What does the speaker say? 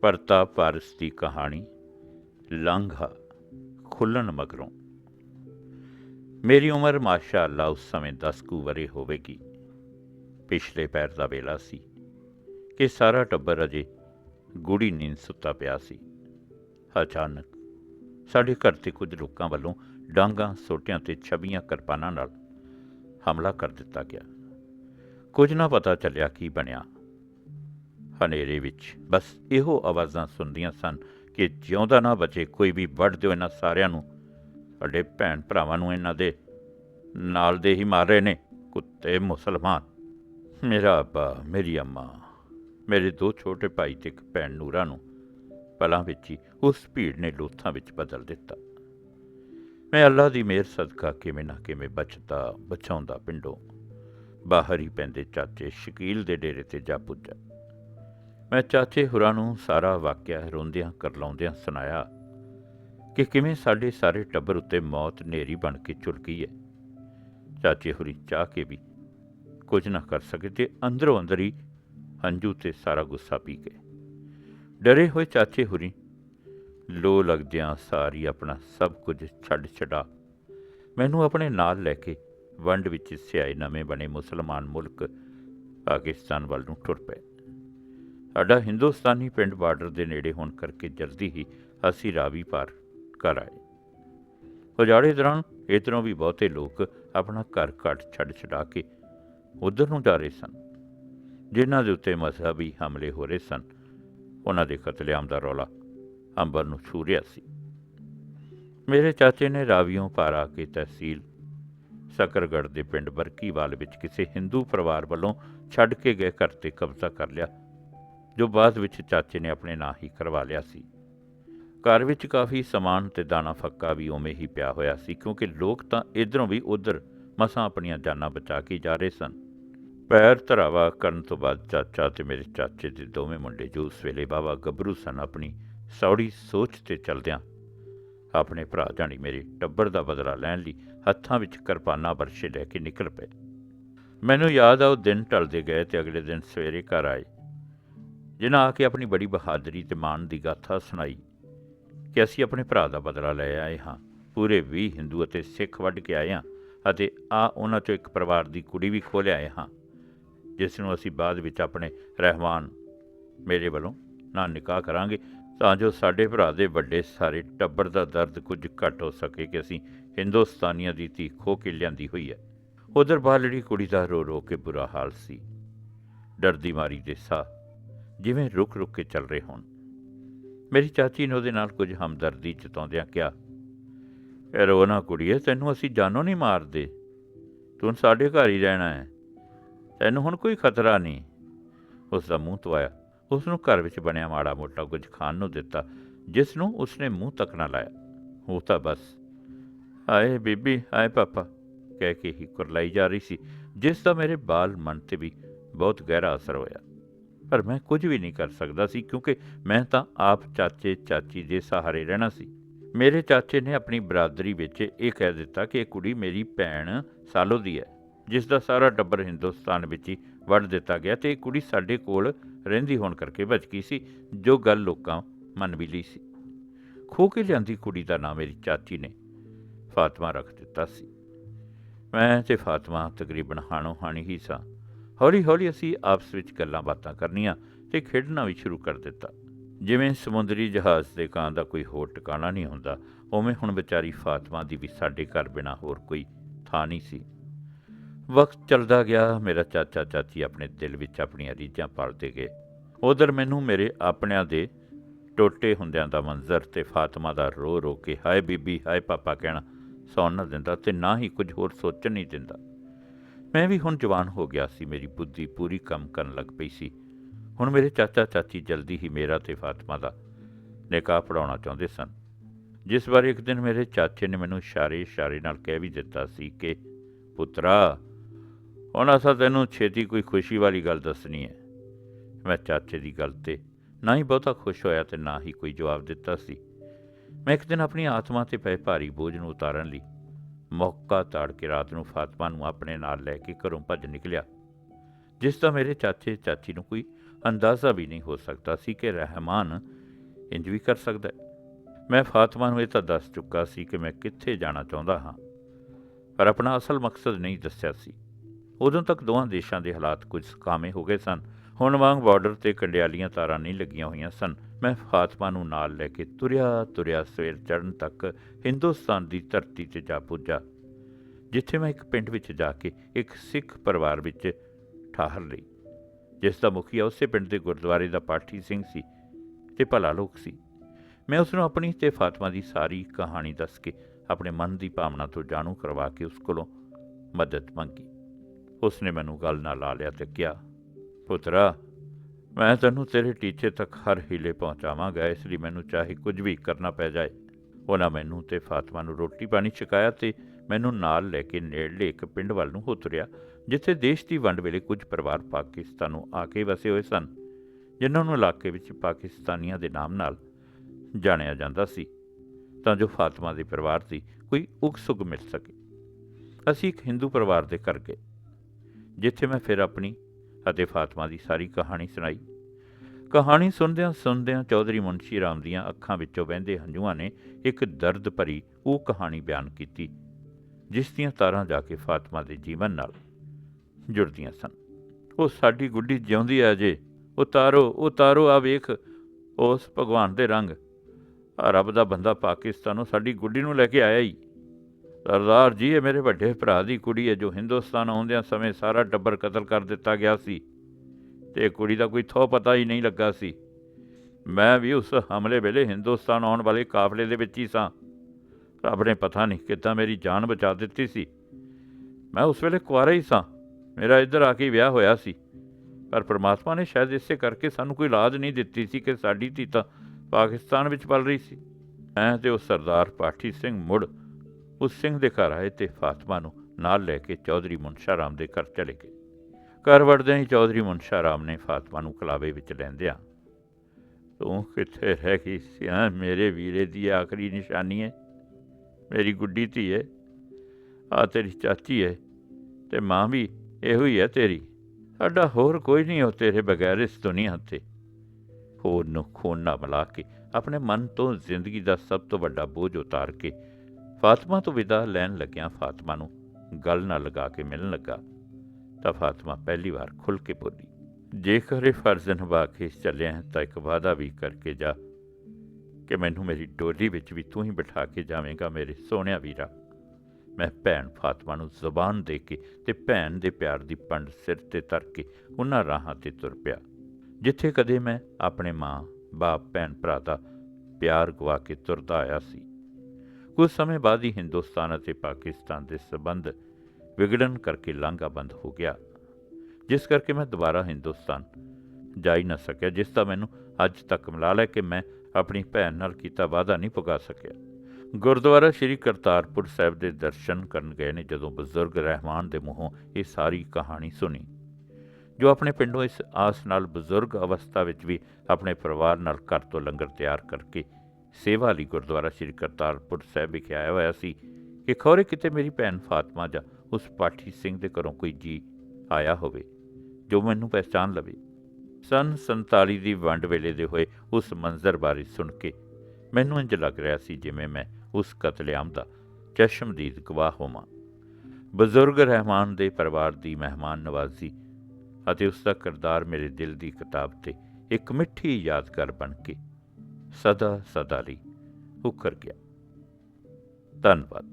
ਪਰਤਾ ਪਾਰਸ ਦੀ ਕਹਾਣੀ, ਲਾਂਘਾ, ਖੁੱਲਣ ਮਗਰੋਂ। ਮੇਰੀ ਉਮਰ ਮਾਸ਼ਾ ਉਸ ਸਮੇਂ 10 ਕੁ ਵਰੇ ਹੋਵੇਗੀ। ਪਿਛਲੇ ਪੈਰ ਦਾ ਵੇਲਾ ਸੀ ਕਿ ਸਾਰਾ ਟੱਬਰ ਅਜੇ ਗੂੜੀ ਨੀਂਦ ਸੁੱਤਾ ਪਿਆ ਸੀ। ਅਚਾਨਕ ਸਾਡੇ ਘਰ ਤੇ ਕੁਝ ਲੋਕਾਂ ਵੱਲੋਂ ਡਾਂਗਾਂ, ਸੋਟਿਆਂ ਤੇ ਛਬੀਆਂ ਕਿਰਪਾਨਾਂ ਨਾਲ ਹਮਲਾ ਕਰ ਦਿੱਤਾ ਗਿਆ। ਕੁਝ ਨਾ ਪਤਾ ਚੱਲਿਆ ਕੀ ਬਣਿਆ। ਹਨੇਰੇ ਵਿੱਚ। ਬਸ ਇਹੋ ਆਵਾਜ਼ਾਂ ਸੁਣਦੀਆਂ ਸਨ ਕਿ ਜਿਉਂਦਾ ਨਾ ਬਚੇ, ਕੋਈ ਵੀ ਵੱਢ ਦਿਓ ਇਹਨਾਂ ਸਾਰਿਆਂ ਨੂੰ। ਸਾਡੇ ਭੈਣ ਭਰਾਵਾਂ ਨੂੰ ਇਹਨਾਂ ਦੇ ਨਾਲ ਦੇ ਹੀ ਮਾਰ ਰਹੇ ਨੇ, ਕੁੱਤੇ, ਮੁਸਲਮਾਨ। ਮੇਰਾ ਅੱਬਾ, ਮੇਰੀ ਅੰਮਾ, ਮੇਰੇ ਦੋ ਛੋਟੇ ਭਾਈ ਤੇ ਇੱਕ ਭੈਣ ਨੂਰਾ ਨੂੰ ਪਲਾਂ ਵਿੱਚ ਹੀ ਉਸ ਭੀੜ ਨੇ ਲੋਥਾਂ ਵਿੱਚ ਬਦਲ ਦਿੱਤਾ। ਮੈਂ ਅੱਲਾ ਦੀ ਮਿਹਰ ਸਦਕਾ ਕਿਵੇਂ ਨਾ ਕਿਵੇਂ ਬਚਦਾ ਬਚਾਉਂਦਾ ਪਿੰਡੋਂ। ਬਾਹਰ ਹੀ ਪੈਂਦੇ ਚਾਚੇ ਸ਼ਕੀਲ ਦੇ ਡੇਰੇ ਤੇ ਜਾ ਪੁੱਜਾ। ਮੈਂ ਚਾਚੇ ਹੁਰਾਂ ਨੂੰ ਸਾਰਾ ਵਾਕਿਆ ਰੋਂਦਿਆਂ ਕਰਲਾਉਂਦਿਆਂ ਸੁਣਾਇਆ ਕਿ ਕਿਵੇਂ ਸਾਡੇ ਸਾਰੇ ਟੱਬਰ ਉੱਤੇ ਮੌਤ ਨੇਰੀ ਬਣ ਕੇ ਝੁਲ ਹੈ। ਚਾਚੇ ਹੁਰੀ ਚਾਹ ਕੇ ਵੀ ਕੁਝ ਨਾ ਕਰ ਸਕੇ ਤੇ ਅੰਦਰੋਂ ਅੰਦਰ ਹੀ ਹੰਝੂ ਤੇ ਸਾਰਾ ਗੁੱਸਾ ਪੀ ਗਏ। ਡਰੇ ਹੋਏ ਚਾਚੇ ਹੁਰੀ ਲੋ ਲੱਗਦਿਆਂ ਸਾਰੀ ਆਪਣਾ ਸਭ ਕੁਝ ਛੱਡ ਛਡਾ ਮੈਨੂੰ ਆਪਣੇ ਨਾਲ ਲੈ ਕੇ ਵੰਡ ਵਿੱਚ ਸਿਆਏ ਨਵੇਂ ਬਣੇ ਮੁਸਲਮਾਨ ਮੁਲਕ ਪਾਕਿਸਤਾਨ ਵੱਲ ਨੂੰ ਟੁਰ ਪਏ। ਸਾਡਾ ਹਿੰਦੁਸਤਾਨੀ ਪਿੰਡ ਬਾਰਡਰ ਦੇ ਨੇੜੇ ਹੋਣ ਕਰਕੇ ਜਲਦੀ ਹੀ ਅਸੀਂ ਰਾਵੀ ਪਾਰ ਕਰ ਆਏ। ਉਜਾੜੇ ਦੌਰਾਨ ਇਧਰੋਂ ਵੀ ਬਹੁਤੇ ਲੋਕ ਆਪਣਾ ਘਰ ਘਟ ਛੱਡ ਛਡਾ ਕੇ ਉਧਰ ਨੂੰ ਜਾ ਰਹੇ ਸਨ, ਜਿਨ੍ਹਾਂ ਦੇ ਉੱਤੇ ਮਜ਼ਹਬੀ ਹਮਲੇ ਹੋ ਰਹੇ ਸਨ। ਉਹਨਾਂ ਦੇ ਕਤਲੇਆਮ ਦਾ ਰੌਲਾ ਅੰਬਰ ਨੂੰ ਛੂ ਰਿਹਾ ਸੀ। ਮੇਰੇ ਚਾਚੇ ਨੇ ਰਾਵੀਓਂ ਪਾਰ ਆ ਕੇ ਤਹਿਸੀਲ ਸਕਰਗੜ੍ਹ ਦੇ ਪਿੰਡ ਬਰਕੀਵਾਲ ਵਿੱਚ ਕਿਸੇ ਹਿੰਦੂ ਪਰਿਵਾਰ ਵੱਲੋਂ ਛੱਡ ਕੇ ਗਏ ਘਰ ਤੇ ਕਬਜ਼ਾ ਕਰ ਲਿਆ। ਜੋ ਬਾਅਦ ਵਿੱਚ ਚਾਚੇ ਨੇ ਆਪਣੇ ਨਾਂ ਹੀ ਕਰਵਾ ਲਿਆ ਸੀ। ਘਰ ਵਿੱਚ ਕਾਫੀ ਸਮਾਨ ਤੇ ਦਾਣਾ ਫੱਕਾ ਵੀ ਉਵੇਂ ਹੀ ਪਿਆ ਹੋਇਆ ਸੀ, ਕਿਉਂਕਿ ਲੋਕ ਤਾਂ ਇਧਰੋਂ ਵੀ ਉਧਰ ਮਸਾਂ ਆਪਣੀਆਂ ਜਾਨਾਂ ਬਚਾ ਕੇ ਜਾ ਰਹੇ ਸਨ। ਪੈਰ ਧਰਾਵਾ ਕਰਨ ਤੋਂ ਬਾਅਦ ਚਾਚਾ ਤੇ ਮੇਰੇ ਚਾਚੇ ਦੇ ਦੋਵੇਂ ਮੁੰਡੇ ਜੋ ਉਸ ਵੇਲੇ ਬਾਬਾ ਗੱਭਰੂ ਸਨ, ਆਪਣੀ ਸੌੜੀ ਸੋਚ ਤੇ ਚਲਦਿਆਂ ਆਪਣੇ ਭਰਾ ਜਾਣੀ ਮੇਰੇ ਟੱਬਰ ਦਾ ਬਦਲਾ ਲੈਣ ਲਈ ਹੱਥਾਂ ਵਿੱਚ ਕਿਰਪਾਨਾਂ ਵਰਸ਼ੇ ਲੈ ਕੇ ਨਿਕਲ ਪਏ। ਮੈਨੂੰ ਯਾਦ ਆ ਉਹ ਦਿਨ ਢਲਦੇ ਗਏ ਤੇ ਅਗਲੇ ਦਿਨ ਸਵੇਰੇ ਘਰ ਆਏ। ਜਿਨ੍ਹਾਂ ਆ ਕੇ ਆਪਣੀ ਬੜੀ ਬਹਾਦਰੀ ਤੇ ਮਾਣ ਦੀ ਗਾਥਾ ਸੁਣਾਈ, ਕਿ ਅਸੀਂ ਆਪਣੇ ਭਰਾ ਦਾ ਬਦਲਾ ਲੈ ਆਏ ਹਾਂ। ਪੂਰੇ 20 ਹਿੰਦੂ ਅਤੇ ਸਿੱਖ ਵੱਢ ਕੇ ਆਏ ਹਾਂ ਅਤੇ ਆ ਉਹਨਾਂ ਚੋਂ ਇੱਕ ਪਰਿਵਾਰ ਦੀ ਕੁੜੀ ਵੀ ਖੋਹ ਲਿਆਏ ਹਾਂ, ਜਿਸ ਨੂੰ ਅਸੀਂ ਬਾਅਦ ਵਿੱਚ ਆਪਣੇ ਰਹਿਮਾਨ ਮੇਰੇ ਵੱਲੋਂ ਨਾਲ ਨਿਕਾਹ ਕਰਾਂਗੇ, ਤਾਂ ਜੋ ਸਾਡੇ ਭਰਾ ਦੇ ਵੱਡੇ ਸਾਰੇ ਟੱਬਰ ਦਾ ਦਰਦ ਕੁਝ ਘੱਟ ਹੋ ਸਕੇ ਕਿ ਅਸੀਂ ਹਿੰਦੁਸਤਾਨੀਆਂ ਦੀ ਧੀ ਖੋ ਕੇ ਲਿਆਂਦੀ ਹੋਈ ਹੈ। ਉਧਰ ਬਾਲੜੀ ਕੁੜੀ ਦਾ ਰੋ ਰੋ ਕੇ ਬੁਰਾ ਹਾਲ ਸੀ। ਡਰਦੀ ਮਾਰੀ ਦੇ ਸਾਹ ਜਿਵੇਂ ਰੁਕ ਰੁਕ ਕੇ ਚੱਲ ਰਹੇ ਹੋਣ। ਮੇਰੀ ਚਾਚੀ ਨੇ ਉਹਦੇ ਨਾਲ ਕੁਝ ਹਮਦਰਦੀ ਜਤਾਉਂਦਿਆਂ ਕਿਹਾ ਇਹ ਰੋ ਨਾ ਕੁੜੀਏ, ਤੈਨੂੰ ਅਸੀਂ ਜਾਨੋਂ ਨਹੀਂ ਮਾਰਦੇ। ਤੂੰ ਸਾਡੇ ਘਰ ਹੀ ਰਹਿਣਾ ਹੈ। ਤੈਨੂੰ ਹੁਣ ਕੋਈ ਖਤਰਾ ਨਹੀਂ। ਉਸ ਦਾ ਮੂੰਹ ਧਵਾਇਆ ਉਸ ਨੂੰ ਘਰ ਵਿੱਚ ਬਣਿਆ ਮਾੜਾ ਮੋਟਾ ਕੁਝ ਖਾਣ ਨੂੰ ਦਿੱਤਾ, ਜਿਸ ਨੂੰ ਉਸਨੇ ਮੂੰਹ ਤੱਕ ਨਾ ਲਾਇਆ। ਉਹ ਤਾਂ ਬਸ, ਆਏ ਬੀਬੀ, ਆਏ ਪਾਪਾ, ਕਹਿ ਕੇ ਹੀ ਕੁਰਲਾਈ ਜਾ ਰਹੀ ਸੀ, ਜਿਸ ਦਾ ਮੇਰੇ ਬਾਲ ਮਨ ਤੇ ਵੀ ਬਹੁਤ ਗਹਿਰਾ ਅਸਰ ਹੋਇਆ। ਪਰ ਮੈਂ ਕੁਝ ਵੀ ਨਹੀਂ ਕਰ ਸਕਦਾ ਸੀ ਕਿਉਂਕਿ ਮੈਂ ਤਾਂ ਆਪ ਚਾਚੇ ਚਾਚੀ ਦੇ ਸਹਾਰੇ ਰਹਿਣਾ ਸੀ। ਮੇਰੇ ਚਾਚੇ ਨੇ ਆਪਣੀ ਬਰਾਦਰੀ ਵਿੱਚ ਇਹ ਕਹਿ ਦਿੱਤਾ ਕਿ ਇਹ ਕੁੜੀ ਮੇਰੀ ਭੈਣ ਸਾਲੋ ਦੀ ਹੈ, ਜਿਸ ਦਾ ਸਾਰਾ ਟੱਬਰ ਹਿੰਦੁਸਤਾਨ ਵਿੱਚ ਹੀ ਵੱਢ ਦਿੱਤਾ ਗਿਆ ਤੇ ਇਹ ਕੁੜੀ ਸਾਡੇ ਕੋਲ ਰਹਿੰਦੀ ਹੋਣ ਕਰਕੇ ਬਚ ਗਈ ਸੀ, ਜੋ ਗੱਲ ਲੋਕਾਂ ਮੰਨ ਵੀ ਲਈ ਸੀ। ਖੋ ਕੇ ਲਿਆਂਦੀ ਕੁੜੀ ਦਾ ਨਾਮ ਮੇਰੀ ਚਾਚੀ ਨੇ ਫਾਤਮਾ ਰੱਖ ਦਿੱਤਾ ਸੀ। ਮੈਂ ਤੇ ਫਾਤਮਾ ਤਕਰੀਬਨ ਹਾਣੋ ਹਾਣੀ ਹੀ ਸਾਂ। ਹੌਲੀ ਹੌਲੀ ਅਸੀਂ ਆਪਸ ਵਿੱਚ ਗੱਲਾਂ ਬਾਤਾਂ ਕਰਨੀਆਂ ਤੇ ਖੇਡਣਾ ਵੀ ਸ਼ੁਰੂ ਕਰ ਦਿੱਤਾ। ਜਿਵੇਂ ਸਮੁੰਦਰੀ ਜਹਾਜ਼ ਦੇ ਕਾਂ ਦਾ ਕੋਈ ਹੋਰ ਟਿਕਾਣਾ ਨਹੀਂ ਹੁੰਦਾ, ਉਵੇਂ ਹੁਣ ਵਿਚਾਰੀ ਫਾਤਮਾ ਦੀ ਵੀ ਸਾਡੇ ਘਰ ਬਿਨਾ ਹੋਰ ਕੋਈ ਥਾਂ ਨਹੀਂ ਸੀ। ਵਕਤ ਚੱਲਦਾ ਗਿਆ, ਮੇਰਾ ਚਾਚਾ ਚਾਚੀ ਆਪਣੇ ਦਿਲ ਵਿੱਚ ਆਪਣੀਆਂ ਰੀਝਾਂ ਪਾਲਦੇ ਗਏ। ਉਧਰ ਮੈਨੂੰ ਮੇਰੇ ਆਪਣਿਆਂ ਦੇ ਟੋਟੇ ਹੁੰਦਿਆਂ ਦਾ ਮੰਜ਼ਰ ਤੇ ਫਾਤਮਾ ਦਾ ਰੋ ਰੋ ਕੇ, ਹਾਏ ਬੀਬੀ, ਹਾਏ ਪਾਪਾ, ਕਹਿਣਾ ਸੌਣ ਨਾ ਦਿੰਦਾ ਤੇ ਨਾ ਹੀ ਕੁਝ ਹੋਰ ਸੋਚਣ ਨਹੀਂ ਦਿੰਦਾ। ਮੈਂ ਵੀ ਹੁਣ ਜਵਾਨ ਹੋ ਗਿਆ ਸੀ, ਮੇਰੀ ਬੁੱਧੀ ਪੂਰੀ ਕੰਮ ਕਰਨ ਲੱਗ ਪਈ ਸੀ। ਹੁਣ ਮੇਰੇ ਚਾਚਾ ਚਾਚੀ ਜਲਦੀ ਹੀ ਮੇਰਾ ਤੇ ਫਾਤਮਾ ਦਾ ਨਿਕਾਹ ਪੜਾਉਣਾ ਚਾਹੁੰਦੇ ਸਨ। ਜਿਸ ਬਾਰੇ ਇੱਕ ਦਿਨ ਮੇਰੇ ਚਾਚੇ ਨੇ ਮੈਨੂੰ ਇਸ਼ਾਰੇ ਇਸ਼ਾਰੇ ਨਾਲ ਕਹਿ ਵੀ ਦਿੱਤਾ ਸੀ ਕਿ, ਪੁੱਤਰਾ, ਹੁਣ ਅਸਾਂ ਤੈਨੂੰ ਛੇਤੀ ਕੋਈ ਖੁਸ਼ੀ ਵਾਲੀ ਗੱਲ ਦੱਸਣੀ ਹੈ। ਮੈਂ ਚਾਚੇ ਦੀ ਗੱਲ ਤੇ ਨਾ ਹੀ ਬਹੁਤਾ ਖੁਸ਼ ਹੋਇਆ ਤੇ ਨਾ ਹੀ ਕੋਈ ਜਵਾਬ ਦਿੱਤਾ ਸੀ। ਮੈਂ ਇੱਕ ਦਿਨ ਆਪਣੀ ਆਤਮਾ ਤੇ ਪਏ ਭਾਰੀ ਬੋਝ ਨੂੰ ਉਤਾਰਨ ਲਈ ਮੌਕਾ ਤਾੜ ਕੇ ਰਾਤ ਨੂੰ ਫਾਤਮਾ ਨੂੰ ਆਪਣੇ ਨਾਲ ਲੈ ਕੇ ਘਰੋਂ ਭੱਜ ਨਿਕਲਿਆ, ਜਿਸ ਦਾ ਮੇਰੇ ਚਾਚੇ ਚਾਚੀ ਨੂੰ ਕੋਈ ਅੰਦਾਜ਼ਾ ਵੀ ਨਹੀਂ ਹੋ ਸਕਦਾ ਸੀ ਕਿ ਰਹਿਮਾਨ ਇੰਜ ਵੀ ਕਰ ਸਕਦਾ ਹੈ। ਮੈਂ ਫਾਤਮਾ ਨੂੰ ਇਹ ਤਾਂ ਦੱਸ ਚੁੱਕਾ ਸੀ ਕਿ ਮੈਂ ਕਿੱਥੇ ਜਾਣਾ ਚਾਹੁੰਦਾ ਹਾਂ, ਪਰ ਆਪਣਾ ਅਸਲ ਮਕਸਦ ਨਹੀਂ ਦੱਸਿਆ ਸੀ। ਉਦੋਂ ਤੱਕ ਦੋਹਾਂ ਦੇਸ਼ਾਂ ਦੇ ਹਾਲਾਤ ਕੁਝ ਕਾਮੇ ਹੋ ਗਏ ਸਨ। ਹੁਣ ਵਾਂਗ ਬਾਰਡਰ ਤੇ ਕੰਡਿਆਲੀਆਂ ਤਾਰਾਂ ਨਹੀਂ ਲੱਗੀਆਂ ਹੋਈਆਂ ਸਨ। ਮੈਂ ਫਾਤਮਾ ਨੂੰ ਨਾਲ ਲੈ ਕੇ ਤੁਰਿਆ ਤੁਰਿਆ ਸਵੇਰ ਚੜ੍ਹਨ ਤੱਕ ਹਿੰਦੁਸਤਾਨ ਦੀ ਧਰਤੀ ਤੇ ਜਾ ਪੁੱਜਾ, ਜਿੱਥੇ ਮੈਂ ਇੱਕ ਪਿੰਡ ਵਿੱਚ ਜਾ ਕੇ ਇੱਕ ਸਿੱਖ ਪਰਿਵਾਰ ਵਿੱਚ ਠਾਹਰ ਲਈ। ਜਿਸ ਦਾ ਮੁਖੀਆ ਉਸੇ ਪਿੰਡ ਦੇ ਗੁਰਦੁਆਰੇ ਦਾ ਪਾਠੀ ਸਿੰਘ ਸੀ ਤੇ ਭਲਾ ਲੋਕ ਸੀ। ਮੈਂ ਉਸ ਨੂੰ ਆਪਣੀ ਤੇ ਫਾਤਮਾ ਦੀ ਸਾਰੀ ਕਹਾਣੀ ਦੱਸ ਕੇ ਆਪਣੇ ਮਨ ਦੀ ਭਾਵਨਾ ਤੋਂ ਜਾਣੂ ਕਰਵਾ ਕੇ ਉਸ ਕੋਲੋਂ ਮਦਦ ਮੰਗੀ। ਉਸ ਨੇ ਮੈਨੂੰ ਗੱਲ ਨਾਲ ਲਾ ਲਿਆ ਤੇ ਕਿਹਾ, ਪੁੱਤਰਾ ਮੈਂ ਤੈਨੂੰ ਤੇਰੇ ਟੀਚੇ ਤੱਕ ਹਰ ਹੀਲੇ ਪਹੁੰਚਾਵਾਂਗਾ, ਇਸ ਲਈ ਮੈਨੂੰ ਚਾਹੇ ਕੁਝ ਵੀ ਕਰਨਾ ਪੈ ਜਾਏ। ਉਹਨਾਂ ਮੈਨੂੰ ਤੇ ਫਾਤਮਾ ਨੂੰ ਰੋਟੀ ਪਾਣੀ ਛਕਾਇਆ ਤੇ ਮੈਨੂੰ ਨਾਲ ਲੈ ਕੇ ਨੇੜਲੇ ਇੱਕ ਪਿੰਡ ਵੱਲ ਨੂੰ ਹੋ ਤੁਰਿਆ ਜਿੱਥੇ ਦੇਸ਼ ਦੀ ਵੰਡ ਵੇਲੇ ਕੁਝ ਪਰਿਵਾਰ ਪਾਕਿਸਤਾਨ ਨੂੰ ਆ ਕੇ ਵਸੇ ਹੋਏ ਸਨ, ਜਿਨ੍ਹਾਂ ਨੂੰ ਇਲਾਕੇ ਵਿੱਚ ਪਾਕਿਸਤਾਨੀਆਂ ਦੇ ਨਾਮ ਨਾਲ ਜਾਣਿਆ ਜਾਂਦਾ ਸੀ, ਤਾਂ ਜੋ ਫਾਤਮਾ ਦੇ ਪਰਿਵਾਰ ਦੀ ਕੋਈ ਉਗ ਸੁਗ ਮਿਲ ਸਕੇ। ਅਸੀਂ ਇੱਕ ਹਿੰਦੂ ਪਰਿਵਾਰ ਦੇ ਘਰ ਗਏ, ਜਿੱਥੇ ਮੈਂ ਫਿਰ ਆਪਣੀ ਅਤੇ ਫਾਤਮਾ ਦੀ ਸਾਰੀ ਕਹਾਣੀ ਸੁਣਾਈ। ਕਹਾਣੀ ਸੁਣਦਿਆਂ ਸੁਣਦਿਆਂ ਚੌਧਰੀ ਮੁੰਸ਼ੀ ਰਾਮ ਦੀਆਂ ਅੱਖਾਂ ਵਿੱਚੋਂ ਵਹਿੰਦੇ ਹੰਝੂਆਂ ਨੇ ਇੱਕ ਦਰਦ ਭਰੀ ਉਹ ਕਹਾਣੀ ਬਿਆਨ ਕੀਤੀ, ਜਿਸ ਦੀਆਂ ਤਾਰਾਂ ਜਾ ਕੇ ਫਾਤਮਾ ਦੇ ਜੀਵਨ ਨਾਲ ਜੁੜਦੀਆਂ ਸਨ। ਉਹ ਸਾਡੀ ਗੁੱਡੀ ਜਿਉਂਦੀ ਹੈ ਅਜੇ ਉਤਾਰੋ ਉਤਾਰੋ, ਆ ਵੇਖ, ਉਸ ਭਗਵਾਨ ਦੇ ਰੰਗ। ਆ ਰੱਬ ਦਾ ਬੰਦਾ ਪਾਕਿਸਤਾਨੋਂ ਸਾਡੀ ਗੁੱਡੀ ਨੂੰ ਲੈ ਕੇ ਆਇਆ ਹੀ ਸਰਦਾਰ ਜੀ, ਇਹ ਮੇਰੇ ਵੱਡੇ ਭਰਾ ਦੀ ਕੁੜੀ ਹੈ ਜੋ ਹਿੰਦੁਸਤਾਨ ਆਉਂਦਿਆਂ ਸਮੇਂ ਸਾਰਾ ਟੱਬਰ ਕਤਲ ਕਰ ਦਿੱਤਾ ਗਿਆ ਸੀ ਤੇ ਇਹ ਕੁੜੀ ਦਾ ਕੋਈ ਥੋ ਪਤਾ ਹੀ ਨਹੀਂ ਲੱਗਾ ਸੀ। ਮੈਂ ਵੀ ਉਸ ਹਮਲੇ ਵੇਲੇ ਹਿੰਦੁਸਤਾਨ ਆਉਣ ਵਾਲੇ ਕਾਫਲੇ ਦੇ ਵਿੱਚ ਹੀ ਸਾਂ। ਰੱਬ ਨੇ ਪਤਾ ਨਹੀਂ ਕਿੱਦਾਂ ਮੇਰੀ ਜਾਨ ਬਚਾ ਦਿੱਤੀ ਸੀ। ਮੈਂ ਉਸ ਵੇਲੇ ਕੁਆਰਾ ਹੀ ਸਾਂ। ਮੇਰਾ ਇੱਧਰ ਆ ਕੇ ਵਿਆਹ ਹੋਇਆ ਸੀ। ਪਰ ਪ੍ਰਮਾਤਮਾ ਨੇ ਸ਼ਾਇਦ ਇਸੇ ਕਰਕੇ ਸਾਨੂੰ ਕੋਈ ਲਾਜ ਨਹੀਂ ਦਿੱਤੀ ਸੀ ਕਿ ਸਾਡੀ ਧੀ ਤਾਂ ਪਾਕਿਸਤਾਨ ਵਿੱਚ ਪਲ ਰਹੀ ਸੀ। ਮੈਂ ਤੇ ਉਹ ਸਰਦਾਰ ਪਾਠੀ ਸਿੰਘ ਮੁੜ ਉਸ ਸਿੰਘ ਦੇ ਘਰ ਆਏ ਤੇ ਫਾਤਮਾ ਨੂੰ ਨਾਲ ਲੈ ਕੇ ਚੌਧਰੀ ਮੁਨਸ਼ਾ ਰਾਮ ਦੇ ਘਰ ਚਲੇ ਗਏ। ਘਰ ਵੜਦਿਆਂ ਹੀ ਚੌਧਰੀ ਮੁਨਸ਼ਾ ਰਾਮ ਨੇ ਫਾਤਮਾ ਨੂੰ ਕਲਾਵੇ ਵਿੱਚ ਲੈਂਦਿਆਂ ਤੂੰ ਕਿੱਥੇ ਰਹਿ ਗਈ ਸੀ ਮੇਰੇ ਵੀਰੇ ਦੀ ਆਖਰੀ ਨਿਸ਼ਾਨੀ ਹੈ। ਮੇਰੀ ਗੁੱਡੀ ਧੀ ਹੈ। ਆ ਤੇਰੀ ਚਾਚੀ ਹੈ ਤੇ ਮਾਂ ਵੀ ਇਹੋ ਹੀ ਹੈ ਤੇਰੀ। ਸਾਡਾ ਹੋਰ ਕੋਈ ਨਹੀਂ ਹੋ ਤੇਰੇ ਬਗੈਰ ਇਸ ਦੁਨੀਆ ਤੇ। ਹੋਰ ਨੂੰ ਖੂਨ ਨਾ ਮਿਲਾ ਕੇ ਆਪਣੇ ਮਨ ਤੋਂ ਜ਼ਿੰਦਗੀ ਦਾ ਸਭ ਤੋਂ ਵੱਡਾ ਬੋਝ ਉਤਾਰ ਕੇ ਫਾਤਮਾ ਤੋਂ ਵਿਦਾ ਲੈਣ ਲੱਗਿਆ ਫਾਤਮਾ ਨੂੰ ਗੱਲ ਨਾਲ ਲਗਾ ਕੇ ਮਿਲਣ ਲੱਗਾ, ਤਾਂ ਫਾਤਮਾ ਪਹਿਲੀ ਵਾਰ ਖੁੱਲ ਕੇ ਬੋਲੀ, ਜੇਕਰ ਇਹ ਫਰਜ਼ ਨਿਭਾ ਕੇ ਚੱਲਿਆ ਤਾਂ ਇੱਕ ਵਾਅਦਾ ਵੀ ਕਰਕੇ ਜਾ ਕਿ ਮੈਨੂੰ ਮੇਰੀ ਡੋਲੀ ਵਿੱਚ ਵੀ ਤੂੰ ਹੀ ਬਿਠਾ ਕੇ ਜਾਵੇਂਗਾ, ਮੇਰੇ ਸੋਹਣਿਆ ਵੀਰਾ। ਮੈਂ ਭੈਣ ਫਾਤਮਾ ਨੂੰ ਜ਼ੁਬਾਨ ਦੇ ਕੇ ਤੇ ਭੈਣ ਦੇ ਪਿਆਰ ਦੀ ਪੰਡ ਸਿਰ ਤੇ ਧਰ ਕੇ ਉਹਨਾਂ ਰਾਹਾਂ ਤੇ ਤੁਰ ਪਿਆ, ਜਿੱਥੇ ਕਦੇ ਮੈਂ ਆਪਣੇ ਮਾਂ, ਬਾਪ ਭੈਣ ਭਰਾ ਦਾ ਪਿਆਰ ਗਵਾ ਕੇ ਤੁਰਦਾ ਆਇਆ ਸੀ। ਕੁਝ ਸਮੇਂ ਬਾਅਦ ਹੀ ਹਿੰਦੁਸਤਾਨ ਅਤੇ ਪਾਕਿਸਤਾਨ ਦੇ ਸਬੰਧ ਵਿਗੜਨ ਕਰਕੇ ਲਾਂਘਾ ਬੰਦ ਹੋ ਗਿਆ, ਜਿਸ ਕਰਕੇ ਮੈਂ ਦੁਬਾਰਾ ਹਿੰਦੁਸਤਾਨ ਜਾ ਹੀ ਨਾ ਸਕਿਆ, ਜਿਸ ਦਾ ਮੈਨੂੰ ਅੱਜ ਤੱਕ ਮਲਾਲ ਹੈ ਕਿ ਮੈਂ ਆਪਣੀ ਭੈਣ ਨਾਲ ਕੀਤਾ ਵਾਅਦਾ ਨਹੀਂ ਪੁਗਾ ਸਕਿਆ। ਗੁਰਦੁਆਰਾ ਸ੍ਰੀ ਕਰਤਾਰਪੁਰ ਸਾਹਿਬ ਦੇ ਦਰਸ਼ਨ ਕਰਨ ਗਏ ਨੇ ਜਦੋਂ ਬਜ਼ੁਰਗ ਰਹਿਮਾਨ ਦੇ ਮੂੰਹੋਂ ਇਹ ਸਾਰੀ ਕਹਾਣੀ ਸੁਣੀ, ਜੋ ਆਪਣੇ ਪਿੰਡੋਂ ਇਸ ਆਸ ਨਾਲ ਬਜ਼ੁਰਗ ਅਵਸਥਾ ਵਿੱਚ ਵੀ ਆਪਣੇ ਪਰਿਵਾਰ ਨਾਲ ਘਰ ਤੋਂ ਲੰਗਰ ਤਿਆਰ ਕਰਕੇ ਸੇਵਾ ਲਈ ਗੁਰਦੁਆਰਾ ਸ੍ਰੀ ਕਰਤਾਰਪੁਰ ਸਾਹਿਬ ਵਿਖੇ ਆਇਆ ਹੋਇਆ ਸੀ ਕਿ ਖੌਰੇ ਕਿਤੇ ਮੇਰੀ ਭੈਣ ਫਾਤਮਾ ਜਾਂ ਉਸ ਪਾਠੀ ਸਿੰਘ ਦੇ ਘਰੋਂ ਕੋਈ ਜੀ ਆਇਆ ਹੋਵੇ, ਜੋ ਮੈਨੂੰ ਪਹਿਚਾਨ ਲਵੇ। ਸਨ 47 ਦੀ ਵੰਡ ਵੇਲੇ ਦੇ ਹੋਏ ਉਸ ਮੰਜ਼ਰ ਬਾਰੇ ਸੁਣ ਕੇ ਮੈਨੂੰ ਇੰਜ ਲੱਗ ਰਿਹਾ ਸੀ ਜਿਵੇਂ ਮੈਂ ਉਸ ਕਤਲੇਆਮ ਦਾ ਚਸ਼ਮਦੀਦ ਗਵਾਹ ਹੋਵਾਂ। ਬਜ਼ੁਰਗ ਰਹਿਮਾਨ ਦੇ ਪਰਿਵਾਰ ਦੀ ਮਹਿਮਾਨ ਨਵਾਜ਼ੀ ਅਤੇ ਉਸ ਦਾ ਕਿਰਦਾਰ ਮੇਰੇ ਦਿਲ ਦੀ ਕਿਤਾਬ ਤੇ ਇੱਕ ਮਿੱਠੀ ਯਾਦਗਾਰ ਬਣ ਕੇ ਸਦਾ ਸਦਾ ਲਈ ਹੁਕਰ ਗਿਆ। ਧੰਨਵਾਦ।